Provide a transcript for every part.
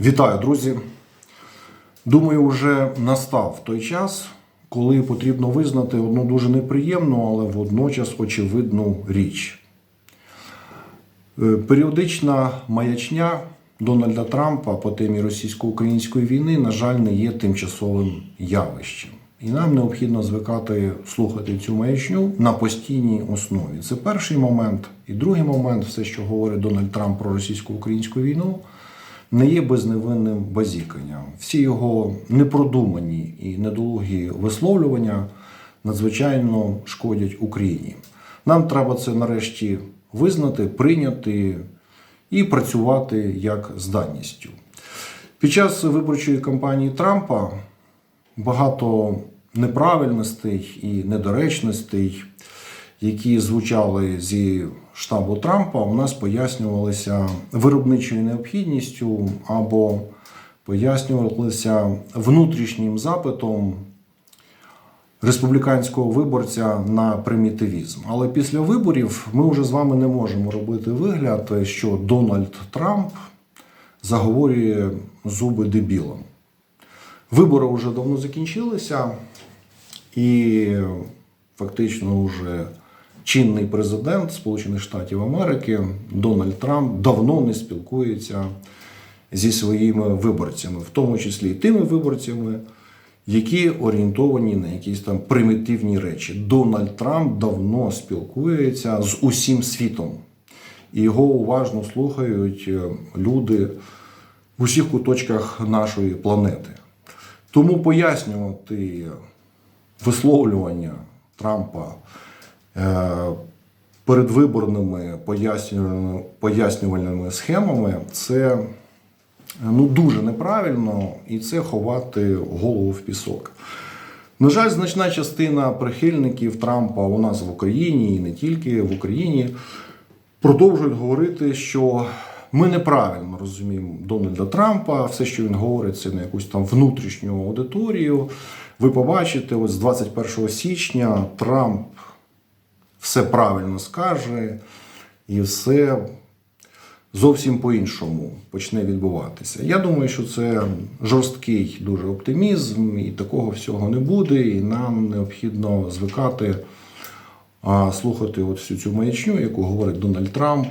Вітаю, друзі! Думаю, вже настав той час, коли потрібно визнати одну дуже неприємну, але водночас очевидну річ. Е, Періодична маячня Дональда Трампа по темі російсько-української війни, на жаль, не є тимчасовим явищем. І нам необхідно звикати слухати цю маячню на постійній основі. Це перший момент. І другий момент, все, що говорить Дональд Трамп про російсько-українську війну, не є безневинним базіканням. Всі його непродумані і недолугі висловлювання надзвичайно шкодять Україні. Нам треба це нарешті визнати, прийняти і працювати як з. Під час виборчої кампанії Трампа багато неправильностей і недоречностей, які звучали зі штабу Трампа, у нас пояснювалися виробничою необхідністю або пояснювалися внутрішнім запитом республіканського виборця на примітивізм. Але після виборів ми вже з вами не можемо робити вигляд, що Дональд Трамп заговорює зуби дебілам. Вибори вже давно закінчилися, і фактично вже чинний президент Сполучених Штатів Америки Дональд Трамп давно не спілкується зі своїми виборцями, в тому числі і тими виборцями, які орієнтовані на якісь там примітивні речі. Дональд Трамп давно спілкується з усім світом, і його уважно слухають е, люди в усіх куточках нашої планети. Тому пояснювати висловлювання Трампа передвиборними пояснювальними, схемами це ну, дуже неправильно і це ховати голову в пісок. На жаль, значна частина прихильників Трампа у нас в Україні і не тільки в Україні продовжують говорити, що ми неправильно розуміємо Дональда Трампа, все, що він говорить, це на якусь там внутрішню аудиторію. Ви побачите, ось з 21 січня Трамп все правильно скаже, і все зовсім по-іншому почне відбуватися. Я думаю, що це жорсткий дуже оптимізм, і такого всього не буде. І нам необхідно звикати а, слухати от всю цю маячню, яку говорить Дональд Трамп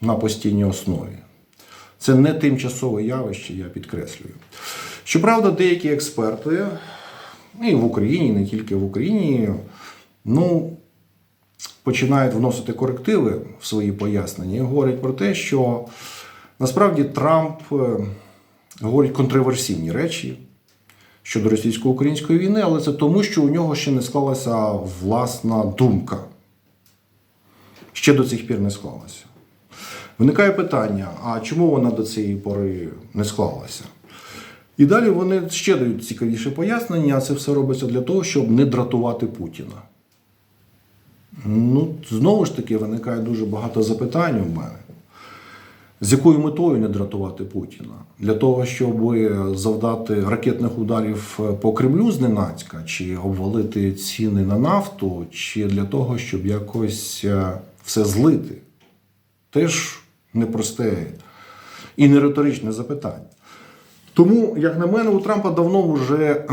на постійній основі. Це не тимчасове явище, я підкреслюю. Щоправда, деякі експерти, і в Україні, і не тільки в Україні, ну, починають вносити корективи в свої пояснення і говорять про те, що насправді Трамп е, говорить контроверсійні речі щодо російсько-української війни, але це тому, що у нього ще не склалася власна думка. Ще до цих пір не склалася. Виникає питання: а чому вона до цієї пори не склалася? І далі вони ще дають цікавіше пояснення, а це все робиться для того, щоб не дратувати Путіна. Ну, знову ж таки, виникає дуже багато запитань у мене. З якою метою не дратувати Путіна? Для того, щоб завдати ракетних ударів по Кремлю зненацька, чи обвалити ціни на нафту, чи для того, щоб якось е, все злити? Теж непросте і не риторичне запитання. Тому, як на мене, у Трампа давно вже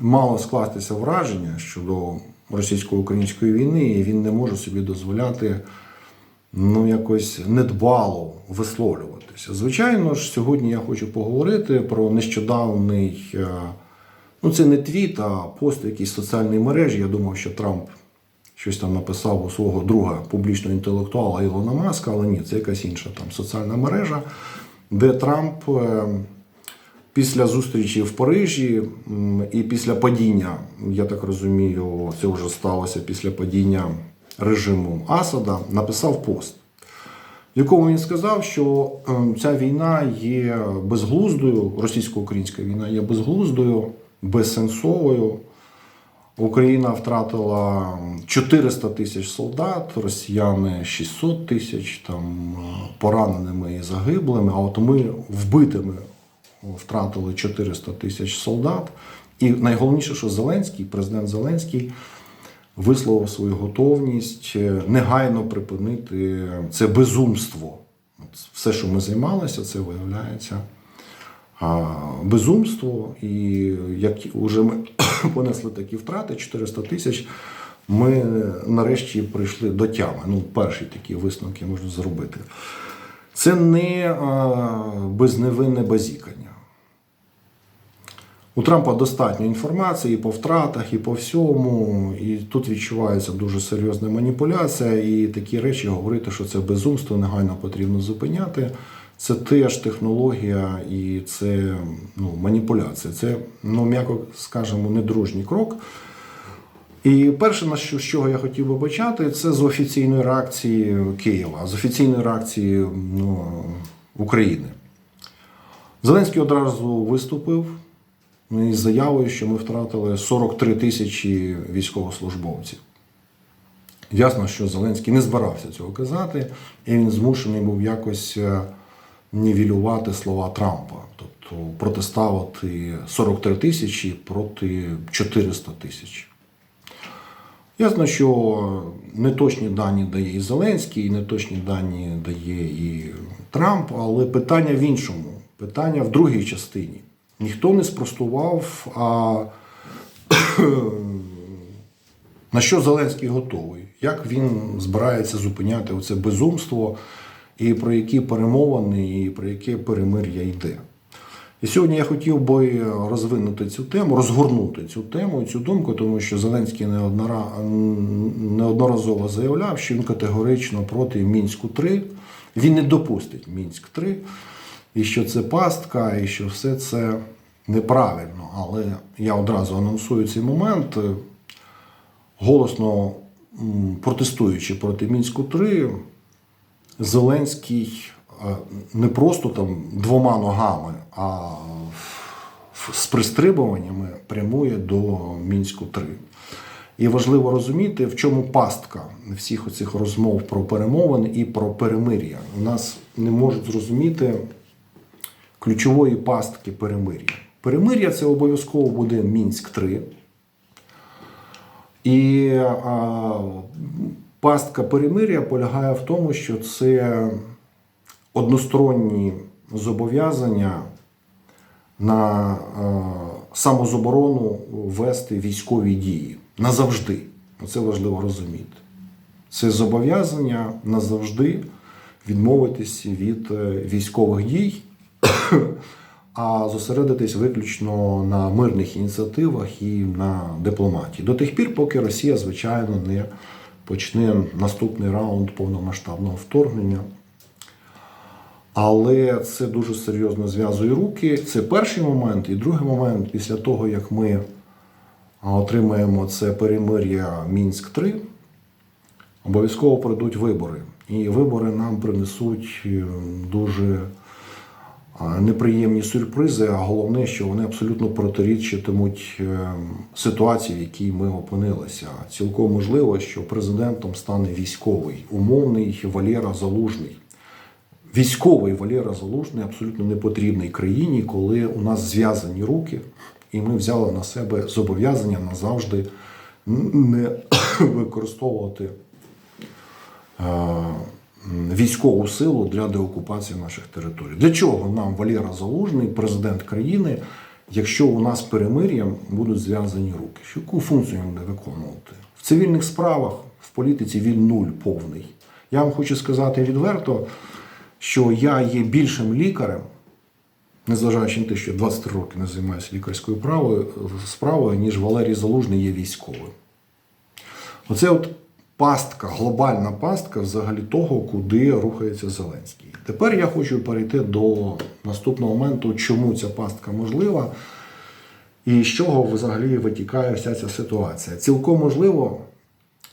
мало скластися враження щодо російсько-української війни, і він не може собі дозволяти ну, якось недбало висловлюватися. Звичайно ж, сьогодні я хочу поговорити про нещодавний, е, ну це не твіт, а пост в якійсь соціальній мережі. Я думав, що Трамп щось там написав у свого друга публічного інтелектуала Ілона Маска, але ні, це якась інша там соціальна мережа, де Трамп. Е, Після зустрічі в Парижі і після падіння, я так розумію, це вже сталося після падіння режиму Асада, написав пост, в якому він сказав, що ем, ця війна є безглуздою, російсько-українська війна є безглуздою, безсенсовою. Україна втратила 400 тисяч солдат, росіяни 600 тисяч там пораненими і загиблими. А от ми вбитими втратили 400 тисяч солдат. І найголовніше, що Зеленський, президент Зеленський, висловив свою готовність е, негайно припинити це безумство все, що ми займалися, це виявляється безумство. І як вже ми понесли такі втрати, 400 тисяч, ми нарешті прийшли до тями. Ну, перші такі висновки можна зробити. Це не безневинне базікання. У Трампа достатньо інформації і по втратах, і по всьому. І тут відчувається дуже серйозна маніпуляція. І такі речі говорити, що це безумство, негайно потрібно зупиняти. Це теж технологія і це ну, маніпуляція. Це, ну, м'яко скажемо, недружній крок. І перше, на що, з чого я хотів би почати, це з офіційної реакції Києва, з офіційної реакції ну, України. Зеленський одразу виступив із заявою, що ми втратили 43 тисячі військовослужбовців. Ясно, що Зеленський не збирався цього казати, і він змушений був якось е, нівелювати слова Трампа, тобто протиставити 43 тисячі проти 400 тисяч. Ясно, що неточні дані дає і Зеленський, і неточні дані дає і Трамп, але питання в іншому. Питання в другій частині. Ніхто не спростував, а на що Зеленський готовий, як він збирається зупиняти оце безумство, і про які перемовини, і про яке перемир'я йде. І сьогодні я хотів би розвинути цю тему, розгорнути цю тему цю думку, тому що Зеленський неодноразово заявляв, що він категорично проти Мінську 3 Він не допустить Мінськ 3 і що це пастка, і що все це неправильно. Але я одразу анонсую цей момент, голосно протестуючи проти Мінську 3 Зеленський е, не просто там двома ногами, а з пристрибуваннями прямує до Мінську 3. І важливо розуміти, в чому пастка всіх оцих розмов про перемовини і про перемир'я. Нас не можуть зрозуміти ключової пастки перемир'я. Перемир'я це обов'язково буде Мінськ 3. І а, пастка перемир'я полягає в тому, що це односторонні зобов'язання на е, самозаборону вести військові дії назавжди. Це важливо розуміти. Це зобов'язання назавжди відмовитися від е, військових дій, а зосередитись виключно на мирних ініціативах і на дипломатії. До тих пір, поки Росія, звичайно, не почне наступний раунд повномасштабного вторгнення. Але це дуже серйозно зв'язує руки. Це перший момент. І другий момент, після того, як ми отримаємо це перемир'я Мінськ-3, обов'язково пройдуть вибори. І вибори нам принесуть е, дуже неприємні сюрпризи, а головне, що вони абсолютно протирічитимуть е, ситуації, в якій ми опинилися. Цілком можливо, що президентом стане військовий, умовний Валера Залужний. Військовий Валера Залужний абсолютно не потрібний країні, коли у нас зв'язані руки, і ми взяли на себе зобов'язання назавжди не використовувати е, військову силу для деокупації наших територій. Для чого нам Валера Залужний, президент країни, якщо у нас перемир'ям будуть зв'язані руки? Що яку функцію буде виконувати? В цивільних справах, в політиці він нуль повний. Я вам хочу сказати відверто, що я є більшим лікарем, незважаючи на те, що 23 роки не займаюся лікарською правою, справою, ніж Валерій Залужний є військовим. Оце от пастка, глобальна пастка взагалі того, куди рухається Зеленський. Тепер я хочу перейти до наступного моменту, чому ця пастка можлива і з чого взагалі витікає вся ця ситуація. Цілком можливо,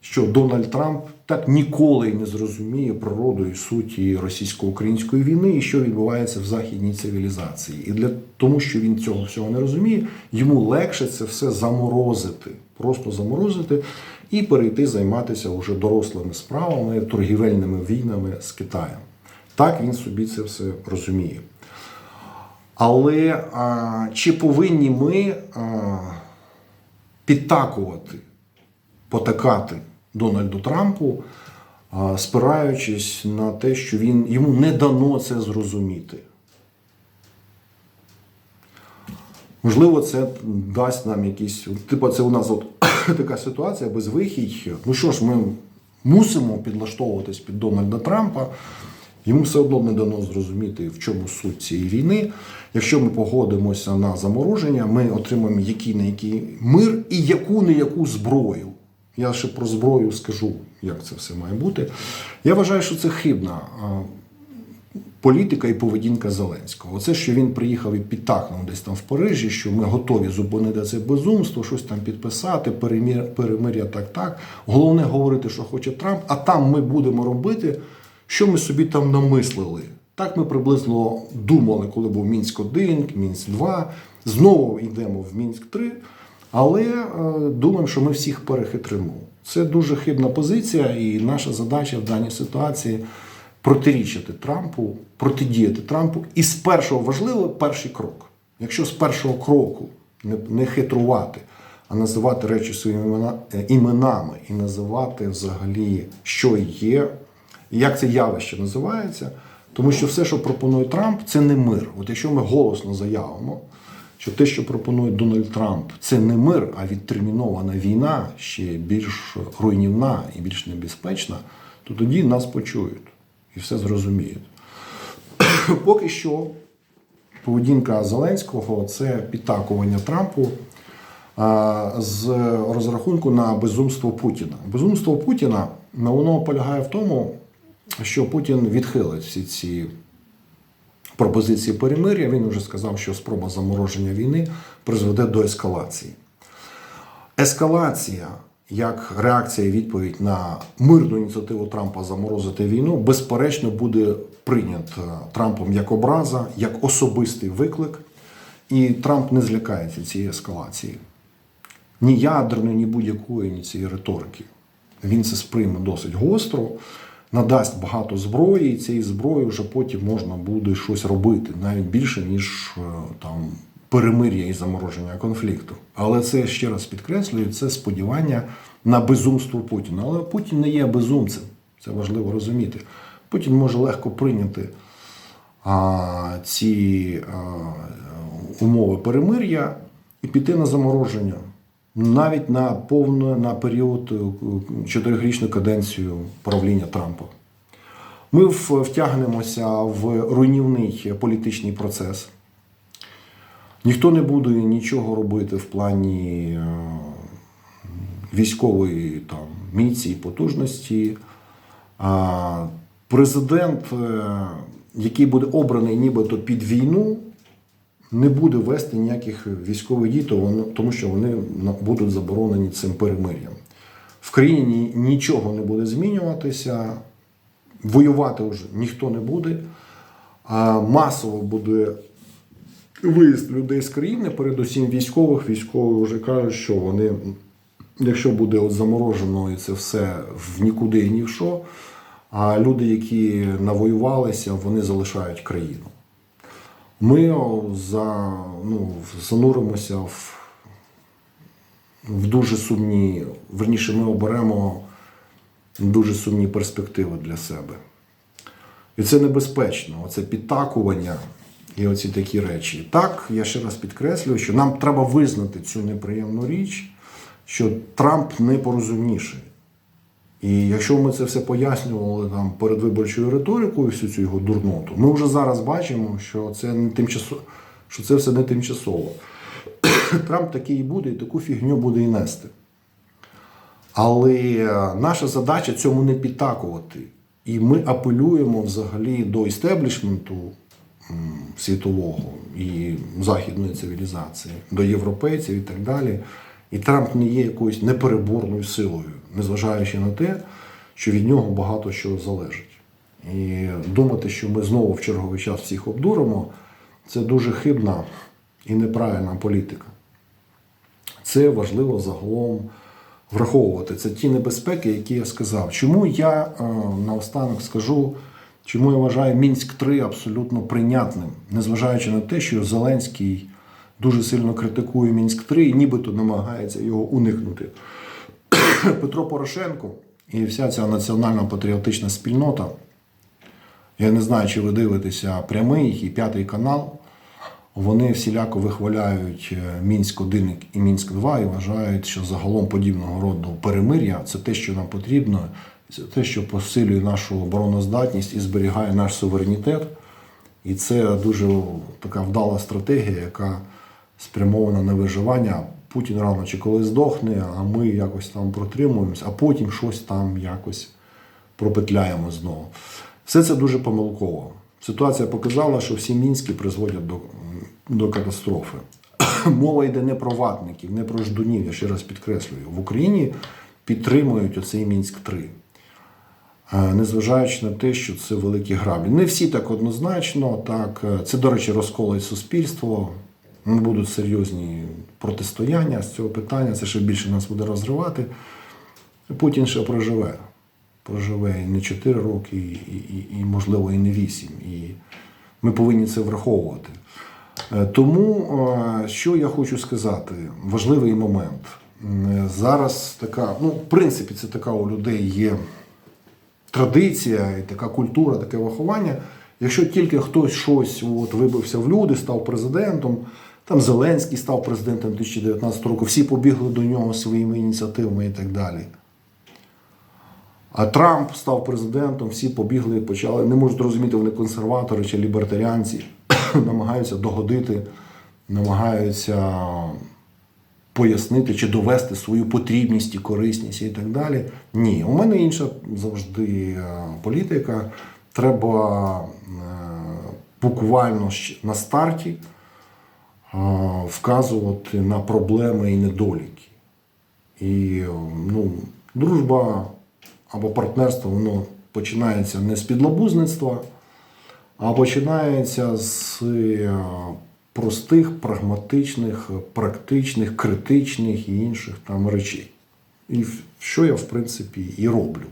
що Дональд Трамп так ніколи не зрозуміє природу і суті російсько-української війни і що відбувається в західній цивілізації. І для тому, що він цього всього не розуміє, йому легше це все заморозити, просто заморозити і перейти займатися вже дорослими справами, торгівельними війнами з Китаєм. Так він собі це все розуміє. Але а, чи повинні ми а, підтакувати, потакати Дональду Трампу, а, спираючись на те, що він, йому не дано це зрозуміти. Можливо, це дасть нам якісь. Типу, це у нас от така ситуація безвихідь. Ну що ж, ми мусимо підлаштовуватись під Дональда Трампа. Йому все одно не дано зрозуміти, в чому суть цієї війни. Якщо ми погодимося на замороження, ми отримаємо який не який мир і яку не яку зброю. Я ще про зброю скажу, як це все має бути. Я вважаю, що це хибна політика і поведінка Зеленського. Оце, що він приїхав і підтахнув десь там в Парижі, що ми готові зупинити це безумство, щось там підписати, перемір, перемиря так, так. Головне говорити, що хоче Трамп, а там ми будемо робити, що ми собі там намислили. Так ми приблизно думали, коли був Мінськ 1, Мінськ 2. Знову йдемо в Мінськ 3, але е, думаємо, що ми всіх перехитримо. Це дуже хибна позиція, і наша задача в даній ситуації протирічити Трампу, протидіяти Трампу. І з першого важливо перший крок. Якщо з першого кроку не, хитрувати, а називати речі своїми е, іменами і називати взагалі, що є, як це явище називається. Тому що все, що пропонує Трамп, це не мир. От якщо ми голосно заявимо, що те, що пропонує Дональд Трамп, це не мир, а відтермінована війна, ще більш руйнівна і більш небезпечна, то тоді нас почують і все зрозуміють. Поки що поведінка Зеленського це підтакування Трампу з розрахунку на безумство Путіна. Безумство Путіна воно полягає в тому, що Путін відхилить всі ці пропозиції перемир'я. Він вже сказав, що спроба замороження війни призведе до ескалації. Ескалація як реакція і відповідь на мирну ініціативу Трампа заморозити війну, безперечно, буде прийнята Трампом як образа, як особистий виклик. І Трамп не злякається цієї ескалації. Ні ядерної, ні будь-якої, ні цієї риторики. Він це сприйме досить гостро, надасть багато зброї, і цієї зброї вже потім можна буде щось робити, навіть більше, ніж е, там перемир'я і замороження конфлікту. Але це ще раз підкреслюю, це сподівання на безумство Путіна. Але Путін не є безумцем, це важливо розуміти. Путін може легко прийняти а, ці а, умови перемир'я і піти на замороження. Навіть на повну на період е, чотирирічну каденцію правління Трампа. Ми втягнемося в руйнівний політичний процес. Ніхто не буде нічого робити в плані е, військової там, міці і потужності. Президент, е, який буде обраний нібито під війну, не буде вести ніяких військових дій, тому що вони будуть заборонені цим перемир'ям. В країні нічого не буде змінюватися, воювати вже ніхто не буде, масово буде виїзд людей з країни, передусім військових. Військові вже кажуть, що вони, якщо буде от заморожено і це все в нікуди і ні в що, а люди, які навоювалися, вони залишають країну. Ми за, ну, зануримося в, в дуже сумні, верніше, ми оберемо дуже сумні перспективи для себе. І це небезпечно, оце підтакування і оці такі речі. Так, я ще раз підкреслюю, що нам треба визнати цю неприємну річ, що Трамп непорозумніший. І якщо ми це все пояснювали там перед виборчою риторикою, всю цю його дурноту, ми вже зараз бачимо, що це не тимчасово, що це все не тимчасово. Трамп такий і буде, і таку фігню буде і нести. Але е, наша задача цьому не підтакувати. І ми апелюємо взагалі до істеблішменту світового і західної цивілізації, до європейців і так далі. І Трамп не є якоюсь непереборною силою, незважаючи на те, що від нього багато що залежить. І думати, що ми знову в черговий час всіх обдуримо, це дуже хибна і неправильна політика. Це важливо загалом враховувати. Це ті небезпеки, які я сказав. Чому я е, наостанок скажу, чому я вважаю Мінськ 3 абсолютно прийнятним, незважаючи на те, що Зеленський дуже сильно критикує Мінськ 3 і нібито намагається його уникнути. Петро Порошенко І вся ця національна патріотична спільнота. Я не знаю, чи ви дивитеся прямий і п'ятий канал. Вони всіляко вихваляють е, Мінськ 1 і Мінськ 2 і вважають, що загалом подібного роду перемир'я це те, що нам потрібно, це те, що посилює нашу обороноздатність і зберігає наш суверенітет. І це дуже така вдала стратегія, яка спрямована на виживання. Путін рано чи коли здохне, а ми якось там протримуємось, а потім щось там якось пропетляємо знову. Все це дуже помилково. Ситуація показала, що всі мінські призводять до, до катастрофи. Мова йде не про ватників, не про ждунів, я ще раз підкреслюю. В Україні підтримують оцей Мінськ 3 Е, незважаючи на те, що це великі граблі. Не всі так однозначно. Так, е, це, до речі, розколить суспільство. Будуть серйозні протистояння з цього питання, це ще більше нас буде розривати. Путін ще проживе. Проживе і не 4 роки, і, і, і, можливо, і не 8. І ми повинні це враховувати. Е, Тому, е, що я хочу сказати, важливий момент. Зараз така, ну, в принципі, це така у людей є традиція, і така культура, таке виховання. Якщо тільки хтось щось от, вибився в люди, став президентом, там Зеленський став президентом 2019 року, всі побігли до нього своїми ініціативами і так далі. А Трамп став президентом, всі побігли і почали. Не можуть зрозуміти, вони консерватори чи лібертаріанці, намагаються догодити, намагаються пояснити чи довести свою потрібність і корисність і так далі. Ні, у мене інша завжди е, політика. Треба е, буквально на старті е, вказувати на проблеми і недоліки. І ну, дружба або партнерство воно починається не з підлабузництва, а починається з простих, прагматичних, практичних, критичних і інших там речей. І що я, в принципі, і роблю.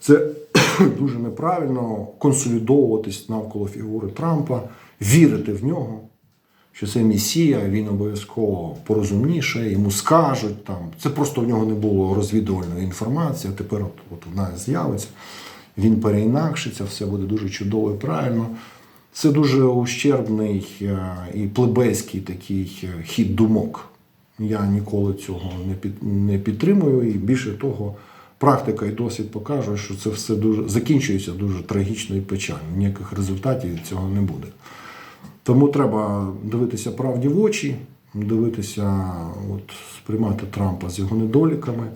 Це дуже неправильно консолідовуватись навколо фігури Трампа, вірити в нього, що це Месія, він обов'язково порозумніше, йому скажуть там. Це просто в нього не було розвідувальної інформації, а тепер от, от вона з'явиться. Він переінакшиться, все буде дуже чудово і правильно. Це дуже ущербний е, і плебейський такий е, хід думок. Я ніколи цього не, під, не підтримую. І більше того, практика і досвід покаже, що це все дуже закінчується дуже трагічно і печально. Ніяких результатів цього не буде. Тому треба дивитися правді в очі, дивитися, от, сприймати Трампа з його недоліками.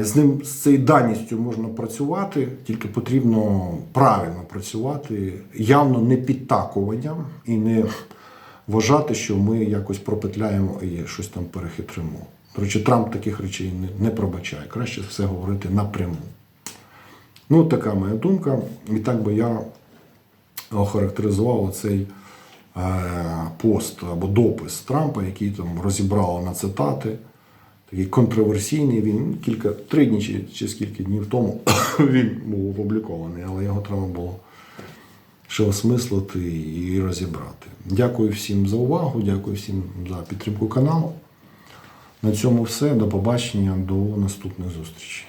З ним з цією даністю можна працювати, тільки потрібно правильно працювати, явно не підтакуванням і не вважати, що ми якось пропетляємо і щось там перехитримо. До речі, Трамп таких речей не, не пробачає. Краще все говорити напряму. Ну, така моя думка. І так би я охарактеризував цей е, пост або допис Трампа, який там розібрали на цитати. Такий контроверсійний, він кілька три дні чи, чи скільки днів тому він був опублікований, але його треба було ще осмислити і розібрати. Дякую всім за увагу, дякую всім за підтримку каналу. На цьому все. До побачення, до наступних зустрічей.